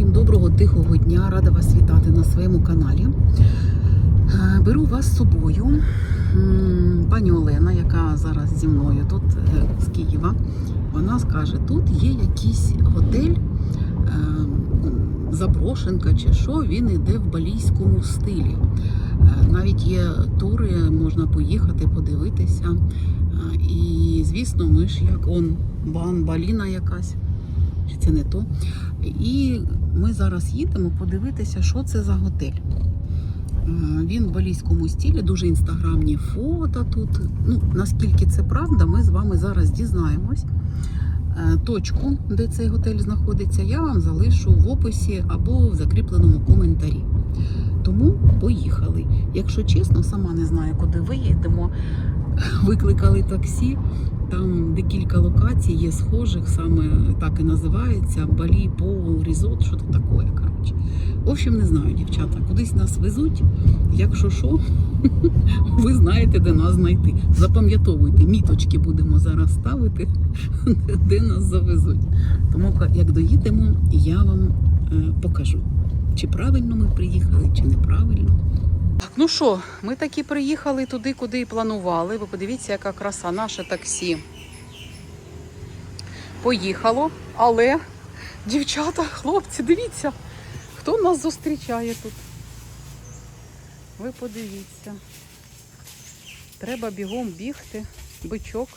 Всім доброго тихого дня, рада вас вітати на своєму каналі. Е, Беру вас з собою. Пані Олена, яка зараз зі мною тут е, з Києва, вона скаже: тут є якийсь готель, е, заброшенка чи що, він іде в балійському стилі. Навіть є тури, можна поїхати, подивитися. І, звісно, ми ж як он бан, баліна якась, це не то. І ми зараз їдемо подивитися, що це за готель. Е, Він в балійському стилі, дуже інстаграмні фото тут. Ну, наскільки це правда, ми з вами зараз дізнаємось. Е, Точку, де цей готель знаходиться, я вам залишу в описі або в закріпленому коментарі. Тому поїхали. Якщо чесно, сама не знаю, куди виїдемо. Викликали таксі. Там декілька локацій є схожих, саме так і називається Балі Поул Різот, що то таке, коротше. В общем, не знаю, дівчата, кудись нас везуть. Якщо що, ви знаєте, де нас знайти. Запам'ятовуйте, міточки будемо зараз ставити, де нас завезуть. Тому як доїдемо, я вам е, покажу, чи правильно ми приїхали, чи неправильно. Так, ну що, ми таки приїхали туди, куди і планували. Ви подивіться, яка краса, наше таксі. Поїхало, але дівчата, хлопці, дивіться, хто нас зустрічає тут. Ви подивіться. Треба бігом бігти, бичок.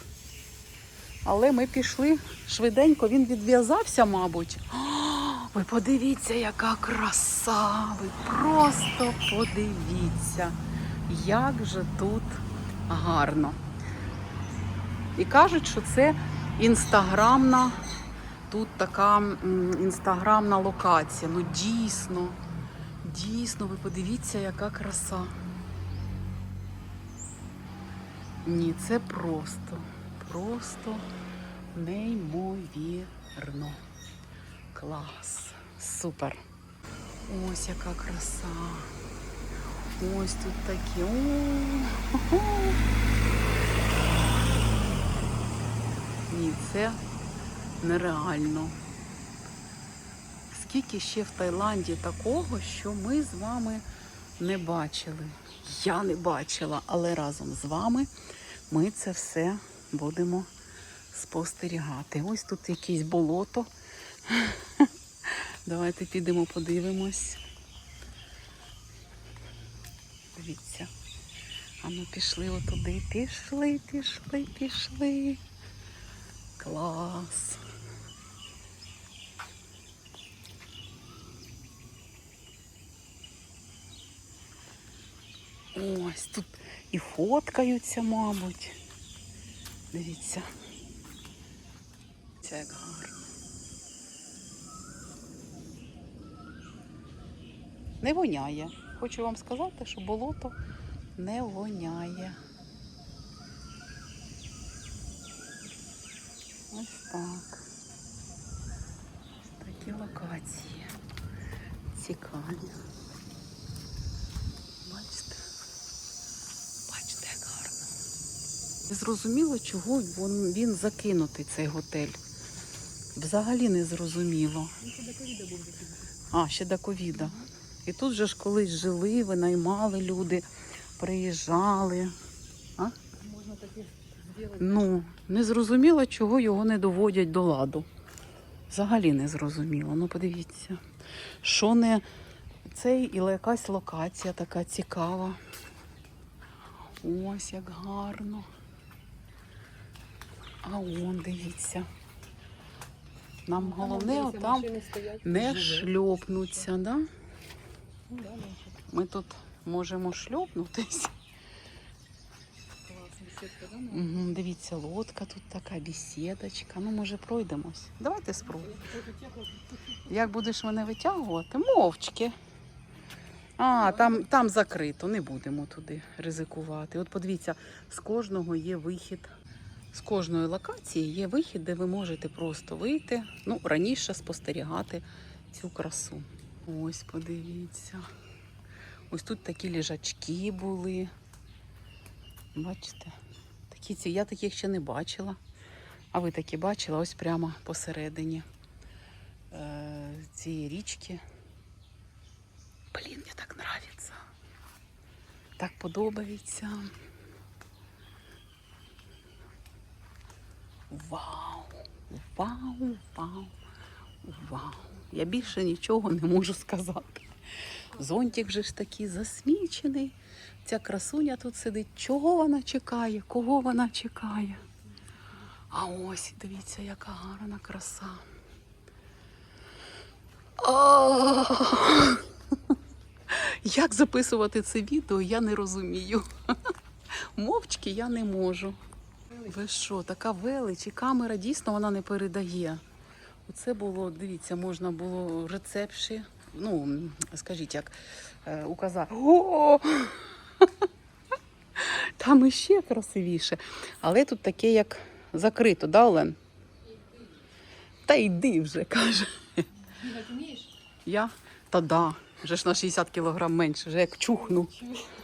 Але ми пішли швиденько, він відв'язався, мабуть. Ви подивіться, яка краса! Ви просто подивіться, як же тут гарно. І кажуть, що це інстаграмна, тут така інстаграмна локація. Ну дійсно, дійсно, ви подивіться, яка краса. Ні, це просто, просто неймовірно. Клас. Супер. Ось яка краса. Ось тут такі. О, хо-хо. Ні, це нереально. Скільки ще в Таїланді такого, що ми з вами не бачили. Я не бачила, але разом з вами ми це все будемо спостерігати. Ось тут якесь болото. Давайте підемо подивимось. Дивіться. А ну пішли отуди. Пішли, пішли, пішли. Клас. Ось тут і фоткаються, мабуть. Дивіться. Це як гарно. Не воняє. Хочу вам сказати, що болото не воняє. Ось так. Ось такі локації. Цікаві. Бачите? Бачите, як гарно. Не зрозуміло, чого він, він закинутий, цей готель. Взагалі не зрозуміло. А, ще до ковіда. І тут же ж колись жили, винаймали люди, приїжджали. А? Можна таке зробити. Ну, не зрозуміло, чого його не доводять до ладу. Взагалі не зрозуміло. Ну, подивіться. Що не цей, і якась локація така цікава. Ось як гарно. А он, дивіться. Нам головне отам не шльопнуться, да? Ну. Ми тут можемо шльопнутись. Угу, дивіться, лодка тут така, бесідочка. Ну, може, пройдемось. Давайте спробуємо. Як будеш мене витягувати? Мовчки. А, там, там закрито, не будемо туди ризикувати. От подивіться, з кожного є вихід. З кожної локації є вихід, де ви можете просто вийти, ну, раніше спостерігати цю красу. Ось, подивіться. Ось тут такі ліжачки були. Бачите? Такі ці, я таких ще не бачила. А ви такі бачили ось прямо посередині. Е, цієї річки. Блін, мені так нравиться. Так подобається. Вау! Вау, вау, вау. Я більше нічого не можу сказати. Зонтик же ж такий засмічений. Ця красуня тут сидить. Чого вона чекає? Кого вона чекає? А ось, дивіться, яка гарна краса. Як записувати це відео, я не розумію. Мовчки я не можу. Ви що, така велич, і камера дійсно вона не передає. Оце було, дивіться, можна було рецепші, ну, скажіть, як е, указати. О! Там іще красивіше. Але тут таке, як закрито, да, Олен? Та йди вже, каже. Бігати вмієш? Я? Та да. Вже ж на 60 кілограм менше, вже як чухну.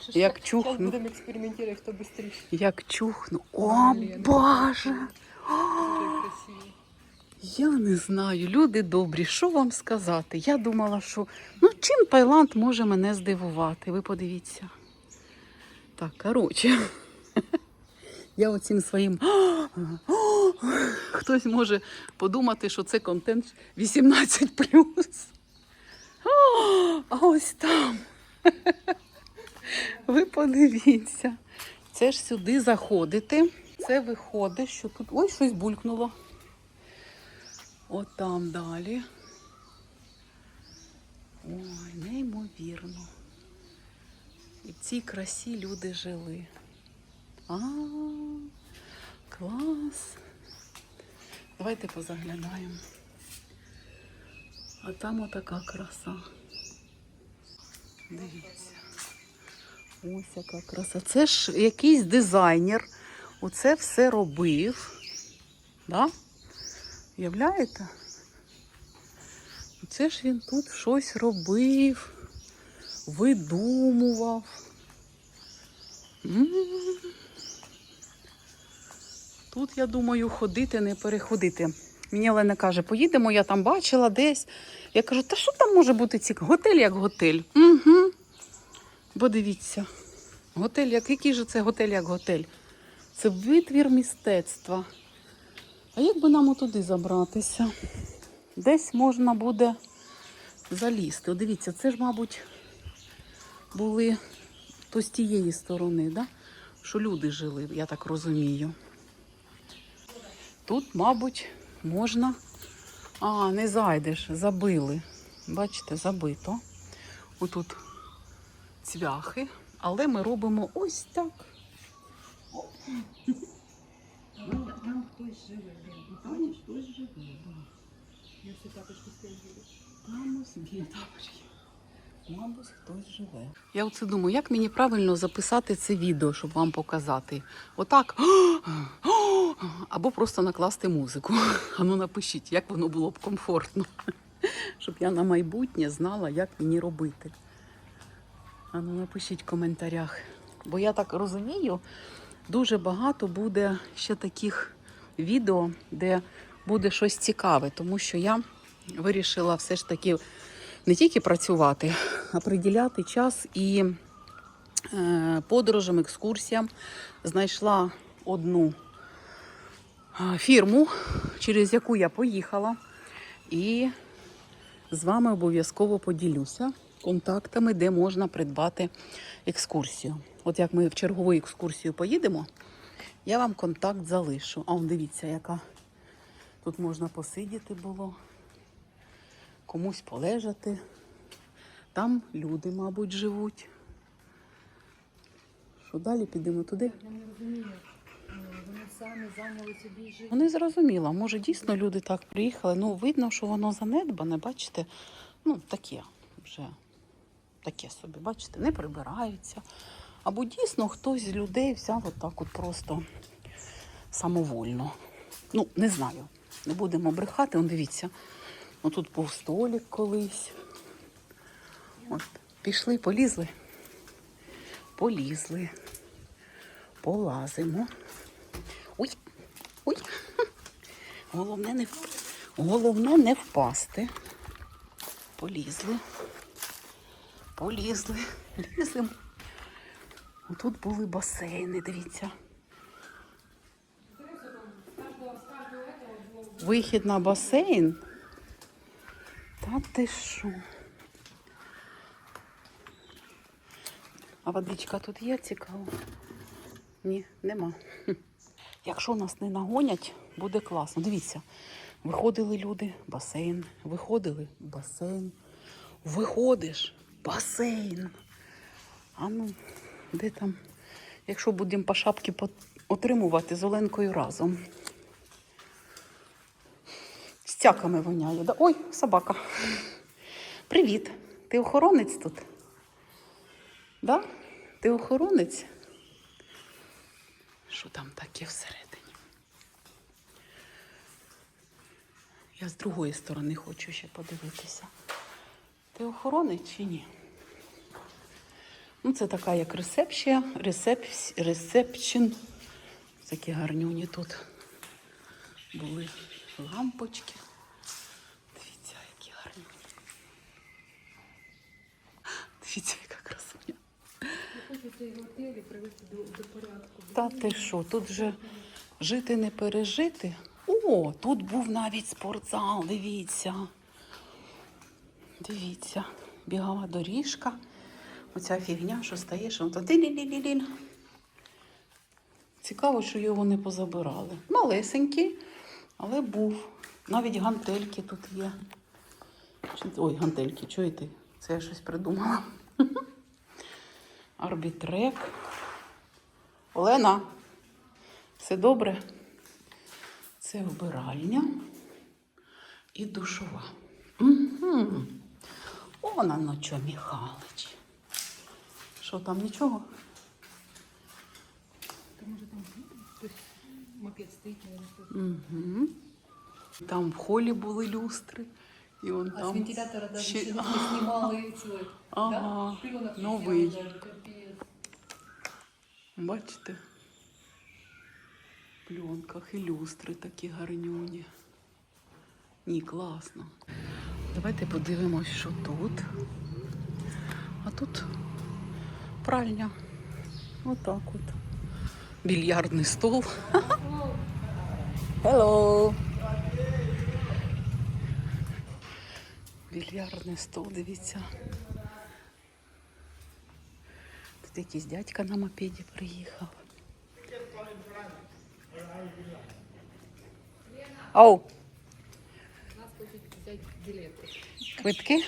Як чухну. Зараз будемо експериментувати, хто швидше. Як чухну. О, Боже! Красиво. Я не знаю, люди добрі, що вам сказати? Я думала, що ну чим Таїланд може мене здивувати? Ви подивіться. Так, коротше. Я оцим своїм. Хтось може подумати, що це контент 18. А ось там. Ви подивіться. Це ж сюди заходити. Це виходить, що тут. Ой, щось булькнуло. От там далі. Ой, неймовірно. І в цій красі люди жили. А, клас. Давайте позаглядаємо. А там отака краса. Дивіться. Ось яка краса. Це ж якийсь дизайнер. Оце все робив. Да? Уявляєте? Це ж він тут щось робив, видумував. Тут, я думаю, ходити, не переходити. Мені Олена каже, поїдемо, я там бачила десь. Я кажу, та що там може бути цікаво? Готель як готель. Угу. Бо дивіться, готель, як, який же це готель як готель? Це витвір мистецтва. А як би нам отуди забратися? Десь можна буде залізти. Дивіться, це ж, мабуть, були то з тієї сторони, да? що люди жили, я так розумію. Тут, мабуть, можна. А, не зайдеш, забили. Бачите, забито. Отут цвяхи, але ми робимо ось так. Там, там хтось живе. Там хтось живе. Я всі тапочки стоять. Там ось дві тапочки. Мабуть, хтось живе. Я оце думаю, як мені правильно записати це відео, щоб вам показати. Отак. Або просто накласти музику. А ну напишіть, як воно було б комфортно. Щоб я на майбутнє знала, як мені робити. А ну напишіть в коментарях. Бо я так розумію, дуже багато буде ще таких відео, де буде щось цікаве, тому що я вирішила все ж таки не тільки працювати, а приділяти час і е, подорожам, екскурсіям. Знайшла одну е, фірму, через яку я поїхала, і з вами обов'язково поділюся контактами, де можна придбати екскурсію. От як ми в чергову екскурсію поїдемо, я вам контакт залишу. А он дивіться, яка тут можна посидіти було, комусь полежати. Там люди, мабуть, живуть. Що далі підемо туди? Вони. Ну, не зрозуміла. Може, дійсно люди так приїхали. Ну, видно, що воно занедбане, бачите, ну, таке вже таке собі, бачите, не прибираються. Або дійсно хтось з людей взяв отак от просто самовольно. Ну, не знаю. Не будемо брехати, он дивіться. Ну, тут був столик колись. От, пішли, полізли. Полізли. Полазимо. Ой, ой. Головне не, головне не впасти. полізли. Полізли. Ліземо. Тут були басейни, дивіться. Вихід на басейн. Та ти що? А водичка тут є цікаво? Ні, нема. Якщо нас не нагонять, буде класно. Дивіться, виходили люди, басейн, виходили, басейн. Виходиш, басейн. А ну, де там? Якщо будемо по шапці отримувати з Оленкою разом. Стяками воняє. Да? Ой, собака. Привіт. Ти охоронець тут? Да? Ти охоронець? Що там таке всередині? Я з другої сторони хочу ще подивитися. Ти охоронець чи ні? Ну, це така як ресепція, ресепс, ресепшн. Такі гарнюні тут були лампочки. Дивіться, які гарні. Дивіться, яка красуня. Та ти що, тут же жити не пережити. О, тут був навіть спортзал, дивіться. Дивіться, бігова доріжка. Оця фігня, що стаєш, воно то дилі-лі-лі-лі. Цікаво, що його не позабирали. Малесенький, але був. Навіть гантельки тут є. Ой, гантельки, чуєте? Це я щось придумала. Арбітрек. Олена, все добре? Це вбиральня і душова. Угу. О, на ночо Михайлович. Що там нічого? То може там хтось мопед стоїть. Угу. Там в холі були люстри. І он А там з вентилятора даже ще- не знімали цілий. Ага, Да? Новий. Бачите? В пленках і люстри такі гарнюні. Ні, класно. Давайте подивимось, що тут. А тут пральня. Отак от. Більярдний стол. Hello! Більярдний стол, дивіться. Тут якийсь дядька на мопеді приїхав. Оу, Нас хочуть взяти білети. квитки?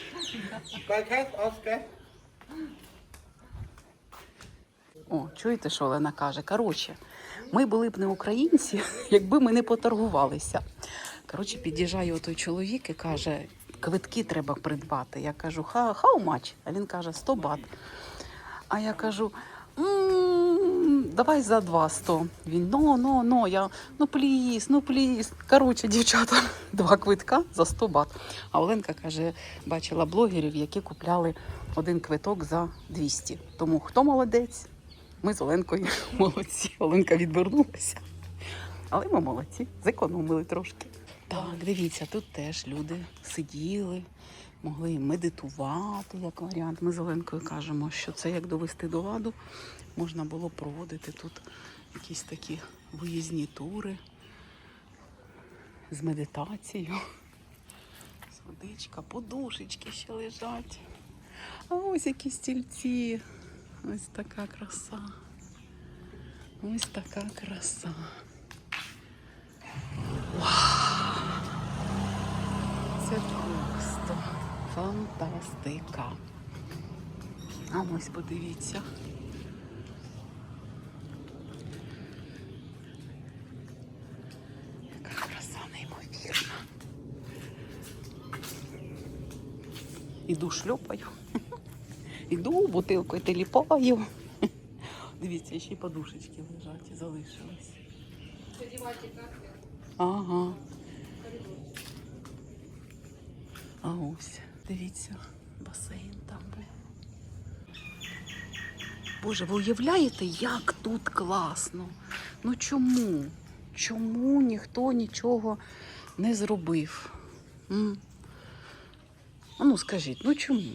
О, чуєте, що Олена каже? Коротше, ми були б не українці, якби ми не поторгувалися. Коротше, під'їжджає той чоловік і каже, квитки треба придбати. Я кажу, «Ха- how much? А він каже, 100 бат. А я кажу, «М, давай за 2 100. Він, ну, я, ну пліс, ну пліс. Коротше, дівчата, два квитка за 100 бат. А Оленка каже, бачила блогерів, які купляли один квиток за 200. Тому хто молодець? Ми з Оленкою молодці. Оленка відвернулася. Але ми молодці, зекономили трошки. Так, дивіться, тут теж люди сиділи, могли медитувати як варіант. Ми з Оленкою кажемо, що це як довести до ладу. Можна було проводити тут якісь такі виїзні тури з медитацією. Водичка, подушечки ще лежать. А ось які стільці. Ось така краса. Ось така краса. Вау! Це просто фантастика. А ось подивіться. Краса неймовірна. Іду шльопаю. Іду бутилкою теліпаю. Дивіться, ще й подушечки лежать, залишились. Ага. А ось, дивіться, басейн там був. Боже, ви уявляєте, як тут класно? Ну чому? Чому ніхто нічого не зробив? М? А ну скажіть, ну чому?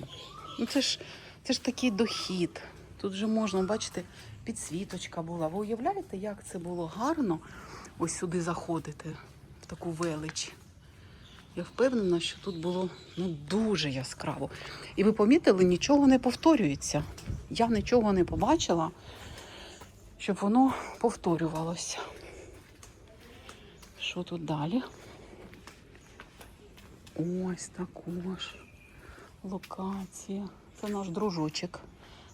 Ну це ж, це ж такий дохід. Тут же можна, бачите, підсвіточка була. Ви уявляєте, як це було гарно ось сюди заходити, в таку велич. Я впевнена, що тут було ну, дуже яскраво. І ви помітили, нічого не повторюється. Я нічого не побачила, щоб воно повторювалося. Що тут далі? Ось також локація. Це наш дружочок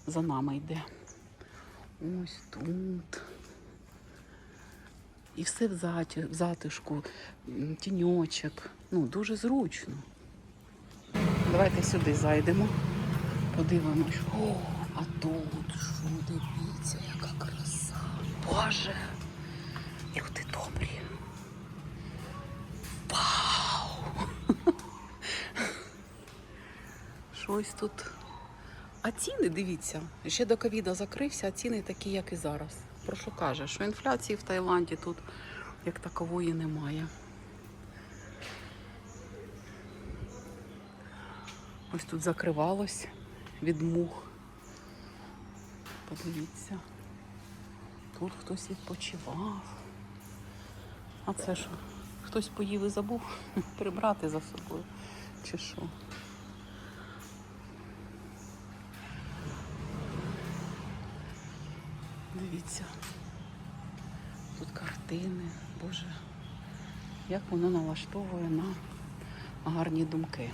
за нами йде. Ось тут. І все в, затишку, тіньочок. Ну, дуже зручно. Давайте сюди зайдемо, подивимось. О, а тут що, дивіться, яка краса. Боже! Люди добрі. Вау! Щось тут. А ціни, дивіться, ще до ковіда закрився, а ціни такі, як і зараз. Про що каже, що інфляції в Таїланді тут як такової немає. Ось тут закривалось від мух. Подивіться. Тут хтось відпочивав. А це що? Хтось поїв і забув прибрати за собою. Чи що? Дивіться. Тут картини. Боже, як воно налаштовує на гарні думки.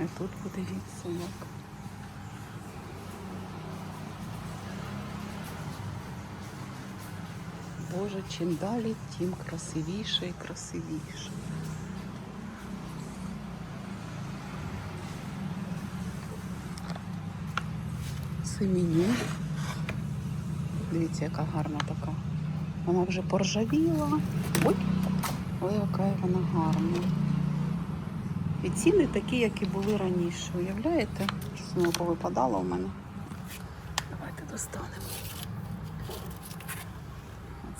І тут подивіться, як. Боже, чим далі, тим красивіше і красивіше. Це меню. Дивіться, яка гарна така. Вона вже поржавіла. Ой, але яка вона гарна. І ціни такі, як і були раніше. Уявляєте? Щось воно повипадало у мене. Давайте достанемо.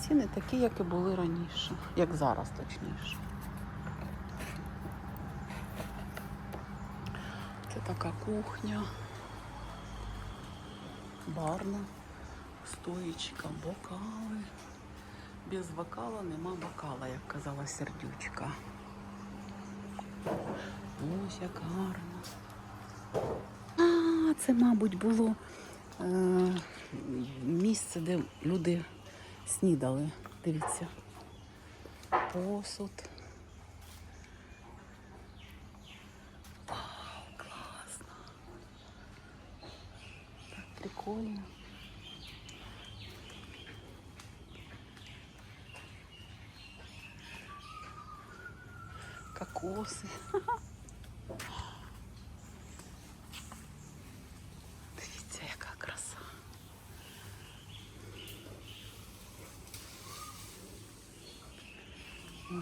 Ціни такі, як і були раніше. Як зараз, точніше. Це така кухня. Барна, стоїчка, бокали. Без бокала нема бокала, як казала сердючка. Ось як гарно. А, це, мабуть, було е, місце, де люди снідали. Дивіться. Посуд. Вау, класно. Так, прикольно. Кокоси. Дивіться, яка краса.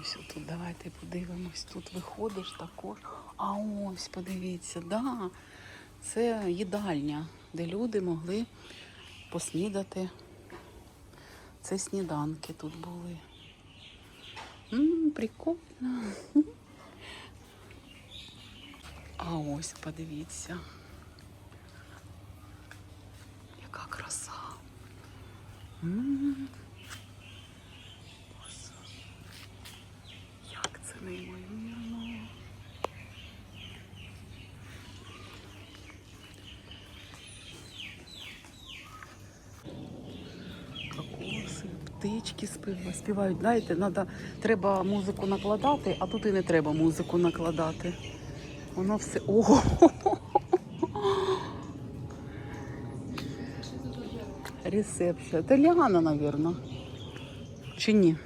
Ось тут давайте подивимось. Тут виходиш також. А ось, подивіться, да, це їдальня, де люди могли поснідати. Це сніданки тут були. М, прикольно. А ось подивіться. Яка краса. М. Як це неймовірно. Кокоси, птички спів- співають. Знаєте, треба музику накладати, а тут і не треба музику накладати. Воно все. Ого! Ресепшн. Це Ліана, мабуть. Чи ні?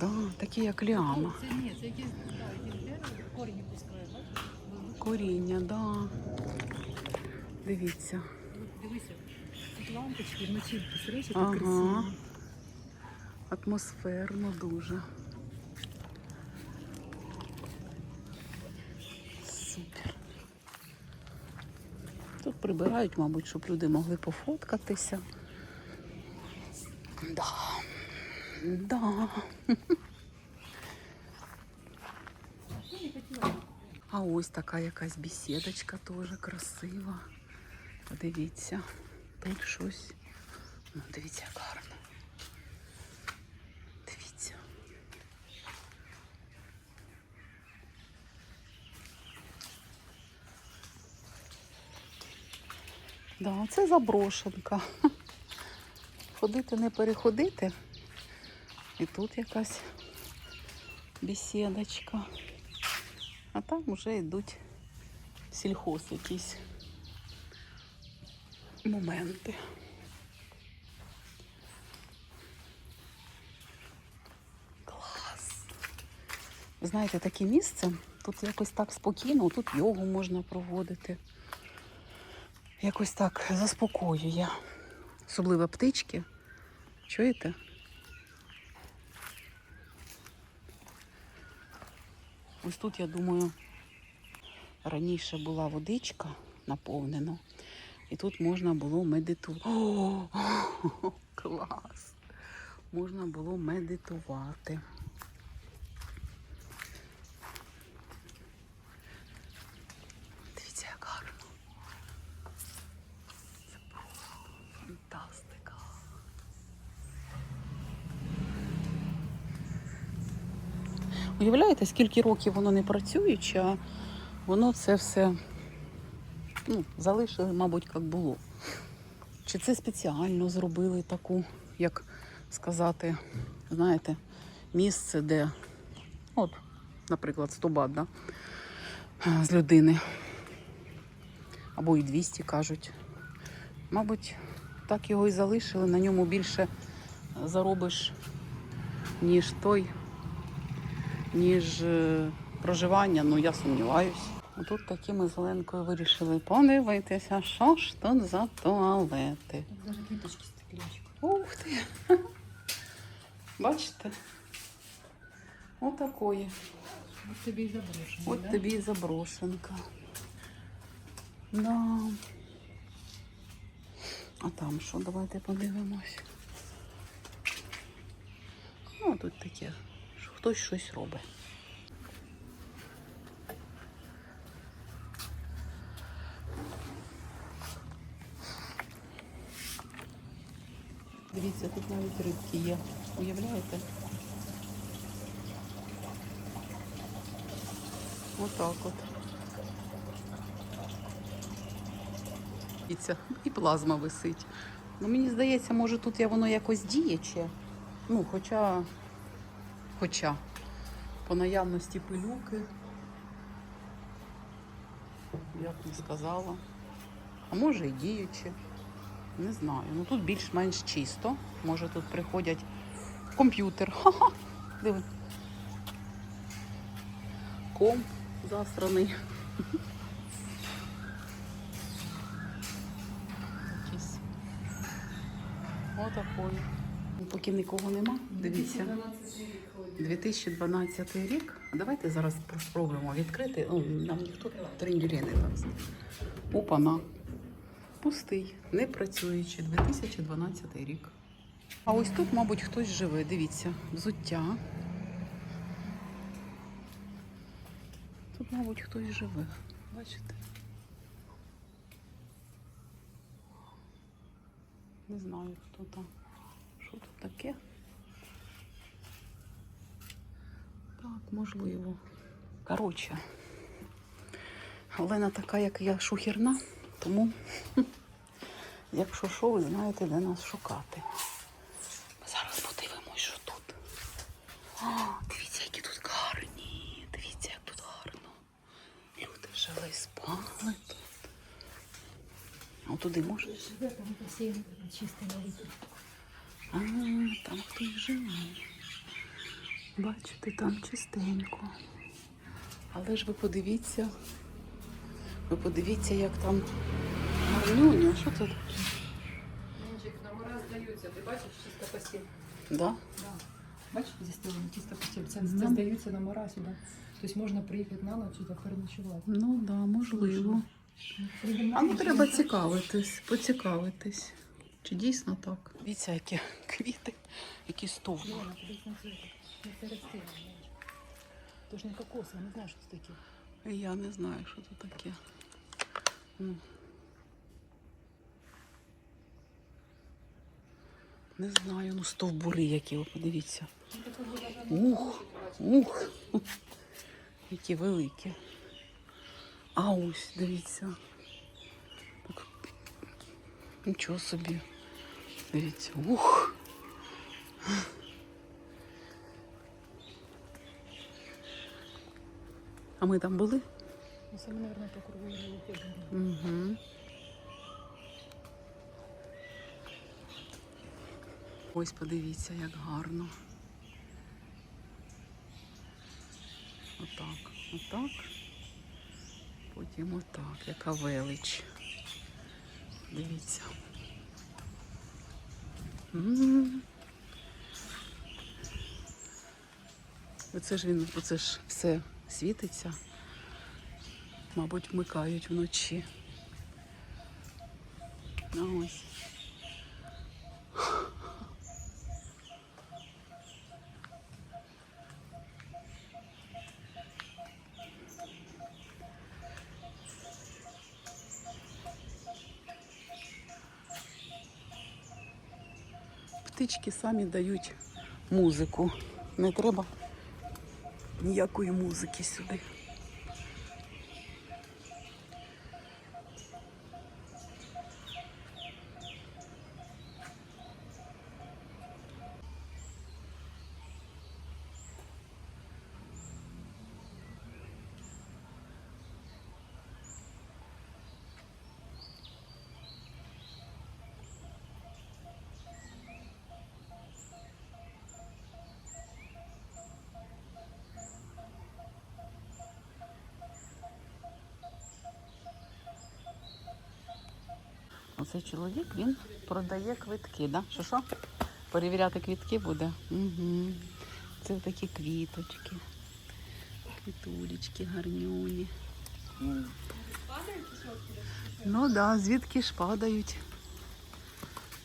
Да, такі як Ліана. Це ні, це якісь бачиш? Коріння, да. Дивіться. Дивися, тут лампочки вночі посередині, так Ага. красиво. Атмосферно дуже. Прибирають, мабуть, щоб люди могли пофоткатися. Да. Да. А ось така якась бесідочка теж красива. Подивіться, тут щось. Ну, дивіться, як гарно. Дивіться. Да, це заброшенка. Ходити не переходити. І тут якась бесідочка. А там вже йдуть сільхоз якісь моменти. Клас. Знаєте, таке місце, тут якось так спокійно, тут йогу можна проводити. Якось так заспокоює. Особливо птички. Чуєте? Ось тут, я думаю, раніше була водичка наповнена, і тут можна було медитувати. О, клас! Можна було медитувати. Дивіться, як гарно. Це просто фантастика. Уявляєте, скільки років воно не працюючи, а воно це все ну, залишили, мабуть, як було. Чи це спеціально зробили таку, як сказати, знаєте, місце, де, от, наприклад, 100 бат, да? з людини. Або і 200 кажуть. Мабуть, так його і залишили, на ньому більше заробиш, ніж той ніж е, проживання, ну я сумніваюсь. Тут таки ми з Оленкою вирішили подивитися, що ж тут за туалети. Даже квіточки стеклячку. Ух ти! Бачите? Отакої. От тобі і заброшено. От да? тобі і заброшенка. Да. А там що? Давайте подивимось. Ну, тут таке. Хтось щось робить. Дивіться, тут навіть рибки є. Уявляєте? Отак от. Дивіться, і плазма висить. Ну, мені здається, може тут воно якось діяче. Ну, хоча, хоча по наявності пилюки, я не сказала. А може і діюче. Не знаю. Ну тут більш-менш чисто. Може тут приходять комп'ютер. Ха-ха. Диви. Ком засраний. Якийсь. Отакої. Поки нікого нема, дивіться. 2012 рік. Давайте зараз спробуємо відкрити. О, нам ніхто трендюрі не дасть. Опана. Пустий, не працюючий. 2012 рік. А ось тут, мабуть, хтось живе. Дивіться, взуття. Тут, мабуть, хтось живе. Бачите? Не знаю, хто там. Що тут таке? Можливо. Коротше, Олена така, як я, шухерна, тому, якщо що, ви знаєте, де нас шукати. Зараз подивимось, що тут. А, дивіться, які тут гарні. Дивіться, як тут гарно. Люди жили і спали тут. А туди можна? Живе там басейн чистий налитий. А, там хтось живе. Бачите, там чистенько. Але ж ви подивіться, ви подивіться, як там гарнюня. Що це таке? Менчик, номера здаються. Ти бачиш чисто постіль? Да? Да. Бачиш, зі сторони чисто постіль. Це, це здаються номера сюди. Тобто можна приїхати на ніч і так переночувати. Ну да, можливо. А ну треба цікавитись, поцікавитись. Чи дійсно так? Дивіться, які квіти, які стовбури. Це не це. Ж не кокос, я не знаю, що це таке. Я не знаю, що це таке. Не знаю, ну стовбури які, ви подивіться. Ух, ух. Які великі. А ось, дивіться. Так. Нічого собі. Дивіться. Ух. А ми там були? Ну, Це, мабуть, по кругу. Угу. Ось подивіться, як гарно. Отак, отак. Потім отак, яка велич. Дивіться. Оце ж він, оце ж все світиться. Мабуть, вмикають вночі. А ось. Птички самі дають музику. Не треба ніякої музики сюди. Оцей чоловік він продає квитки, да? Що що? Перевіряти квітки буде? Угу. Це такі квіточки. Квітулечки гарнюні. Ну так, да, звідки ж падають.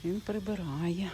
Він прибирає.